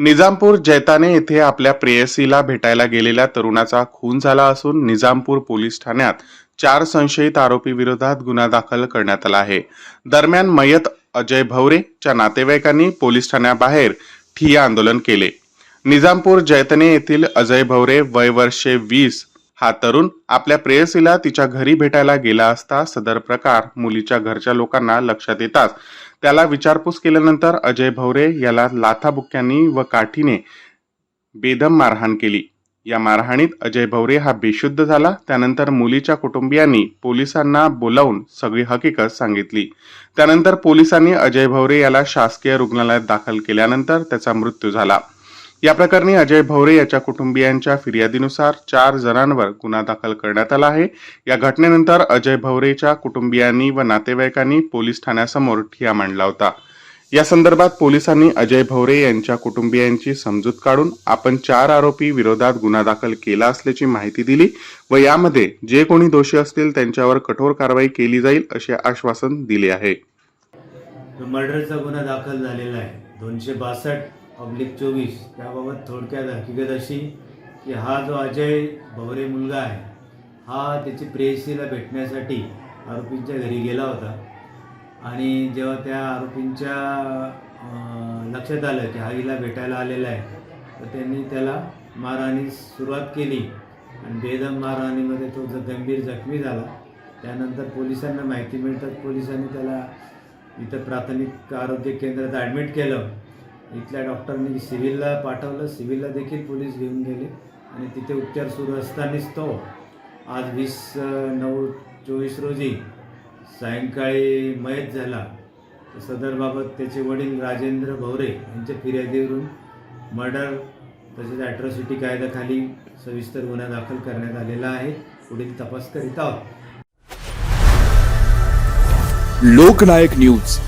निजामपूर जैताने येथे आपल्या प्रेयसीला भेटायला गेलेल्या तरुणाचा खून झाला असून निजामपूर पोलीस ठाण्यात चार संशयित आरोपी विरोधात गुन्हा दाखल करण्यात आला आहे. दरम्यान मयत अजय भवरेच्या नातेवाईकांनी पोलीस ठाण्याबाहेर ठिय्या आंदोलन केले. निजामपूर जैतने येथील अजय भवरे वय वर्षे वीस हा तरुण आपल्या प्रेयसीला तिच्या घरी भेटायला गेला असता सदर प्रकार मुलीच्या घरच्या लोकांना लक्षात येताच त्याला विचारपूस केल्यानंतर अजय भवरे याला लाथाबुक्क्यांनी व काठीने बेदम मारहाण केली. या मारहाणीत अजय भवरे हा बेशुद्ध झाला. त्यानंतर मुलीच्या कुटुंबियांनी पोलिसांना बोलावून सगळी हकीकत सांगितली. त्यानंतर पोलिसांनी अजय भवरे याला शासकीय रुग्णालयात दाखल केल्यानंतर त्याचा मृत्यू झाला. या प्रकरणी अजय भवरे याच्या कुटुंबियांच्या फिर्यादीनुसार चार जणांवर गुन्हा दाखल करण्यात आला आहे. या घटनेनंतर अजय भवरेच्या कुटुंबियांनी व नातेवाईकांनी पोलीस ठाण्यासमोर ठिया मांडला होता. या संदर्भात पोलिसांनी अजय भवरे यांच्या कुटुंबियांची समजूत काढून आपण चार आरोपी विरोधात गुन्हा दाखल केला असल्याची माहिती दिली व यामध्ये जे कोणी दोषी असतील त्यांच्यावर कठोर कारवाई केली जाईल असे आश्वासन दिले आहे. मर्डरचा गुन्हा दाखल झालेला आहे. दोनशे बासष्ट पब्लिक चोवीस त्याबाबत थोडक्यात हकीकत अशी की हा जो अजय भवरे मुलगा आहे हा त्याची प्रेयसीला भेटण्यासाठी आरोपींच्या घरी गेला होता. आणि जेव्हा त्या आरोपींच्या लक्षात आलं की हा हिला भेटायला आलेला आहे तर त्यांनी त्याला मारहाणीस सुरुवात केली. आणि बेदम मारहाणीमध्ये तो ज गंभीर जखमी झाला. त्यानंतर पोलिसांना माहिती मिळतात पोलिसांनी त्याला इथं प्राथमिक आरोग्य केंद्रात ॲडमिट केलं. इथल्या डॉक्टरनी सिव्हिलला पाठवलं. सिव्हिलला देखील पोलीस घेऊन गेले. आणि तिथे उपचार सुरू असतानाच तो आज वीस नऊ चोवीस रोजी सायंकाळी मयत झाला. सदरबाबत त्याचे वडील राजेंद्र भवरे यांच्या फिर्यादीवरून मर्डर तसेच ॲट्रॉसिटी कायद्याखाली सविस्तर गुन्हा दाखल करण्यात आलेला आहे. पुढील तपास करीत आहोत. लोकनायक न्यूज.